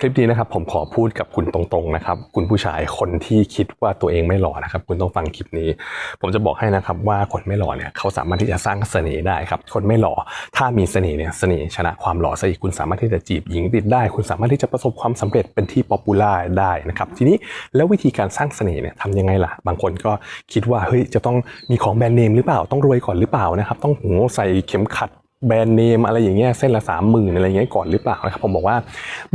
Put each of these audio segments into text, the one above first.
คลิปนี้นะครับผมขอพูดกับคุณตรงๆนะครับ คุณผู้ชายคนที่คิดว่าตัวเองไม่หล่อนะครับ คุณต้องฟังคลิปนี้ ผมจะบอกให้นะครับว่าคนไม่หล่อเนี่ยเขาสามารถที่จะสร้างเสน่ห์ได้ครับ คนไม่หล่อถ้ามีเสน่ห์เนี่ยเสน่ห์ชนะความหล่อซะอีกคุณสามารถที่จะจีบหญิงติดได้ คุณสามารถที่จะประสบความสำเร็จเป็นที่ป๊อปปูล่าได้นะครับ ทีนี้แล้ววิธีการสร้างเสน่ห์เนี่ยทำยังไงล่ะ บางคนก็คิดว่าเฮ้ยจะต้องมีของแบรนด์เนมหรือเปล่าต้องรวยก่อนหรือเปล่านะครับ ต้องโหใส่เข็มขัด แบรนด์เนมอะไรอย่างเงี้ยเส้นละสามหมื่นอะไรเงี้ยก่อนหรือเปล่านะครับผมบอกว่า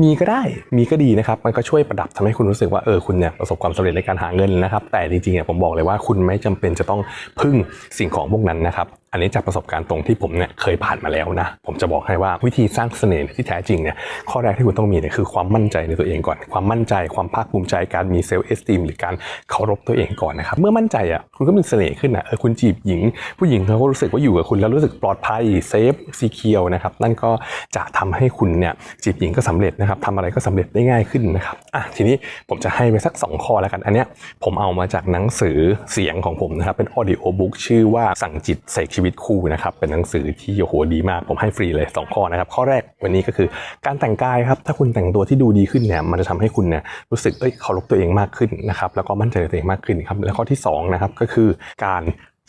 มีก็ได้มีก็ดีนะครับ มันก็ช่วยประดับทำให้คุณรู้สึกว่าเออคุณเนี่ยประสบความสำเร็จในการหาเงินนะครับ แต่จริงๆเนี่ยผมบอกเลยว่าคุณไม่จำเป็นจะต้องพึ่งสิ่งของพวกนั้นนะครับ อันนี้จากประสบการณ์ตรงที่ผมเนี่ยเคยผ่านมาแล้วนะ ผมจะบอกให้ว่าวิธีสร้างเสน่ห์ที่แท้จริงเนี่ยข้อแรกที่คุณต้องมีเนี่ยคือความมั่นใจในตัวเองก่อน ความมั่นใจความภาคภูมิใจการมีเซลล์เอสติมหรือการเคารพตัวเองก่อนนะครับเมื่อมั่นใจอะคุณก็มีเสน่ห์ขึ้นนะเออคุณจีบหญิง ผู้หญิงเขาก็รู้สึกว่าอยู่กับคุณแล้วรู้สึกปลอดภัยเซฟซีเคียวนะครับนั่นก็จะทำให้คุณเนี่ยจีบหญิงก็สำเร็จนะครับทำอะไรก็สำเร็จได้ง่ายขึ้นนะครับอะทีนี้ผมจะให้ไปสัก 2 ข้อแล้วกัน อันเนี้ยผมเอามาจากหนังสือเสียงของผมนะครับเป็นออดิโอบุ๊กชื่อว่าสั่งจิตเสกชีวิตคู่นะครับเป็นหนังสือที่โอ้โหดีมาก ผมให้ฟรีเลย 2 ข้อนะครับ ข้อแรกวันนี้ก็คือการแต่งกายครับถ้าคุณแต่งตัวที่ดูดีขึ้นเนี่ยมันจะทำให้คุณเนี่ยรู้สึกเอ้ยเคารพตัวเองมากขึ้นนะครับแล้วก็มั่นใจในตัวเองมากขึ้นครับและข้อที่สองนะครับก็คือการ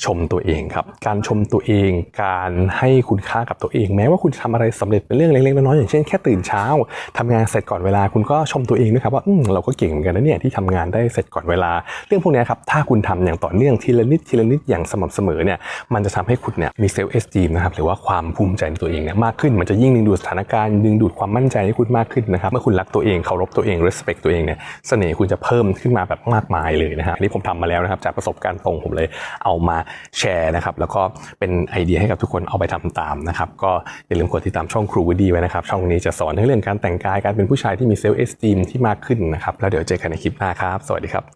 ชมตัวเองครับ การชมตัวเอง การให้คุณค่ากับตัวเอง แม้ว่าคุณจะทำอะไรสำเร็จเป็นเรื่องเล็กๆน้อยๆอย่างเช่นแค่ตื่นเช้าทำงานเสร็จก่อนเวลาคุณก็ชมตัวเองด้วยครับว่าอืมเราก็เก่งเหมือนกันนะเนี่ยที่ทำงานได้เสร็จก่อนเวลา เรื่องพวกนี้ครับถ้าคุณทำอย่างต่อเนื่องทีละนิดทีละนิดอย่างสม่ำเสมอเนี่ยมันจะทำให้คุณเนี่ยมีเซลล์เอสตีมนะครับหรือว่าความภูมิใจในตัวเองเนี่ยมากขึ้น มันจะยิ่งดึงดูดสถานการณ์ดึงดูดความมั่นใจให้คุณมากขึ้นนะครับเมื่อคุณรักตัวเองเคารพตัวเอง respect ตัวเองเนี่ยเสน่ห์คุณจะเพิ่มขึ้นมาแบบมากมายเลยนะฮะอันนี้ผมทำมาแล้วนะครับจากประสบการณ์ตรงผมเลยเอามาแชร์นะครับแล้วก็เป็นไอเดียให้กับทุกคนเอาไปทำตามนะครับก็อย่าลืมกดติดตามช่องครูวดีไว้นะครับ ช่องนี้จะสอนในเรื่องการแต่งกายการเป็นผู้ชายที่มีเซลล์เอสตีมที่มากขึ้นนะครับแล้วเดี๋ยวเจอกันในคลิปหน้าครับ สวัสดีครับ